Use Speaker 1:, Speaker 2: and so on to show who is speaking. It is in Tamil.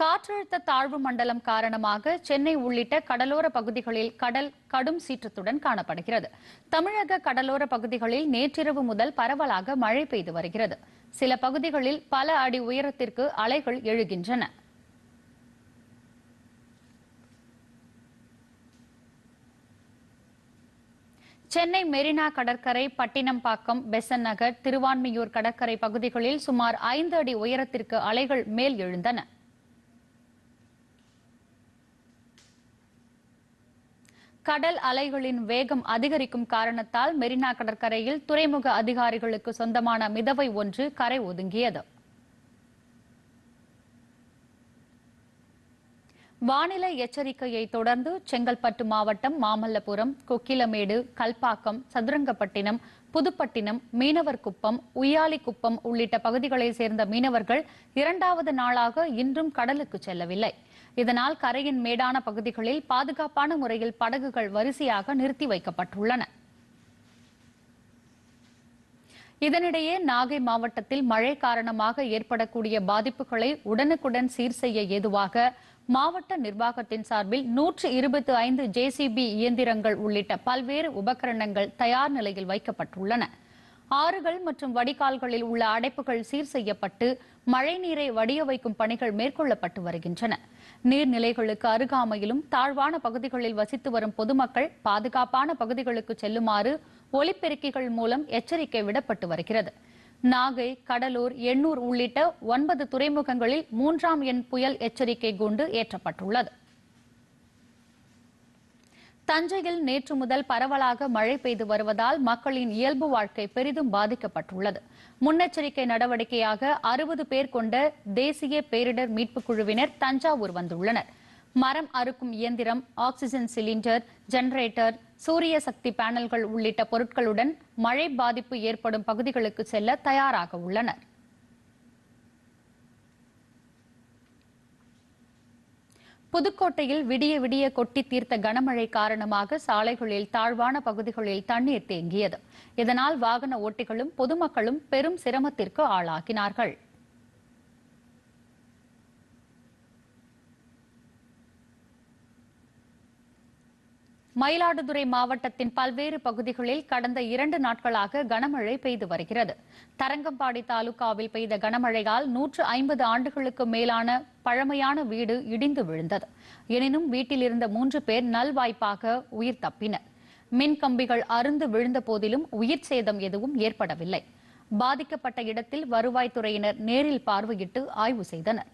Speaker 1: காற்றழுத்த தாழ்வு மண்டலம் காரணமாக சென்னை உள்ளிட்ட கடலோர பகுதிகளில் கடல் கடும் சீற்றத்துடன் காணப்படுகிறது. தமிழக கடலோர பகுதிகளில் நேற்றிரவு முதல் பரவலாக மழை பெய்து வருகிறது. சில பகுதிகளில் பல அடி உயரத்திற்கு அலைகள் எழுகின்றன. சென்னை மெரினா கடற்கரை பட்டினம்பாக்கம் பெசன் நகர் திருவான்மியூர் கடற்கரை பகுதிகளில் சுமார் ஐந்து அடி உயரத்திற்கு அலைகள் மேல் எழுந்தன. கடல் அலைகளின் வேகம் அதிகரிக்கும் காரணத்தால் மெரினா கடற்கரையில் துறைமுக அதிகாரிகளுக்கு சொந்தமான மிதவை ஒன்று கரை ஒதுங்கியது. வானிலை எச்சரிக்கையை தொடர்ந்து செங்கல்பட்டு மாவட்டம் மாமல்லபுரம் கொக்கிலமேடு கல்பாக்கம் சதுரங்கப்பட்டினம் புதுப்பட்டினம் மீனவர்குப்பம் உய்யாலிக்குப்பம் உள்ளிட்ட பகுதிகளைச் சேர்ந்த மீனவர்கள் இரண்டாவது நாளாக இன்றும் கடலுக்கு செல்லவில்லை. இதனால் கரையின் மேடான பகுதிகளில் பாதுகாப்பான முறையில் படகுகள் வரிசையாக நிறுத்தி வைக்கப்பட்டுள்ளன. இதனிடையே நாகை மாவட்டத்தில் மழை காரணமாக ஏற்படக்கூடிய பாதிப்புகளை உடனுக்குடன் சீர் செய்ய ஏதுவாக மாவட்ட நிர்வாகத்தின் சார்பில் நூற்று இருபத்தி ஐந்து ஜேசிபி இயந்திரங்கள் உள்ளிட்ட பல்வேறு உபகரணங்கள் தயார் நிலையில் வைக்கப்பட்டுள்ளன. ஆறுகள் மற்றும் வடிகால்களில் உள்ள அடைப்புகள் சீர் செய்யப்பட்டு மழைநீரை வடிய வைக்கும் பணிகள் மேற்கொள்ளப்பட்டு வருகின்றன. நீர்நிலைகளுக்கு அருகாமையிலும் தாழ்வான பகுதிகளில் வசித்து வரும் பொதுமக்கள் பாதுகாப்பான பகுதிகளுக்கு செல்லுமாறு ஒலிப்பெருக்கிகள் மூலம் எச்சரிக்கை விடப்பட்டு வருகிறது. நாகை கடலூர் எண்ணூர் உள்ளிட்ட ஒன்பது துறைமுகங்களில் மூன்றாம் எண் புயல் எச்சரிக்கை குண்டு ஏற்றப்பட்டுள்ளது. தஞ்சையில் நேற்று முதல் பரவலாக மழை பெய்து வருவதால் மக்களின் இயல்பு வாழ்க்கை பெரிதும் பாதிக்கப்பட்டுள்ளது. முன்னெச்சரிக்கை நடவடிக்கையாக அறுபது பேர் கொண்ட தேசிய பேரிடர் மீட்புக் குழுவினர் தஞ்சாவூர் வந்துள்ளனர். மரம் அறுக்கும் இயந்திரம் ஆக்சிஜன் சிலிண்டர் ஜெனரேட்டர் சூரிய சக்தி பேனல்கள் உள்ளிட்ட பொருட்களுடன் மழை பாதிப்பு ஏற்படும் பகுதிகளுக்கு செல்ல தயாராக உள்ளனர். புதுக்கோட்டையில் விடிய விடிய கொட்டி தீர்த்த கனமழை காரணமாக சாலைகளில் தாழ்வான பகுதிகளில் தண்ணீர் தேங்கியது. இதனால் வாகன ஓட்டிகளும் பொதுமக்களும் பெரும் சிரமத்திற்கு ஆளாகினார்கள். மயிலாடுதுறை மாவட்டத்தின் பல்வேறு பகுதிகளில் கடந்த இரண்டு நாட்களாக கனமழை பெய்து வருகிறது. தரங்கம்பாடி தாலுகாவில் பெய்த கனமழையால் நூற்று ஐம்பது ஆண்டுகளுக்கு மேலான பழமையான வீடு இடிந்து விழுந்தது. எனினும் வீட்டில் இருந்த மூன்று பேர் நல்வாய்ப்பாக உயிர் தப்பினர். மின் கம்பிகள் அருந்து விழுந்த போதிலும் உயிர் சேதம் எதுவும் ஏற்படவில்லை. பாதிக்கப்பட்ட இடத்தில் வருவாய்த்துறையினர் நேரில் பார்வையிட்டு ஆய்வு செய்தனர்.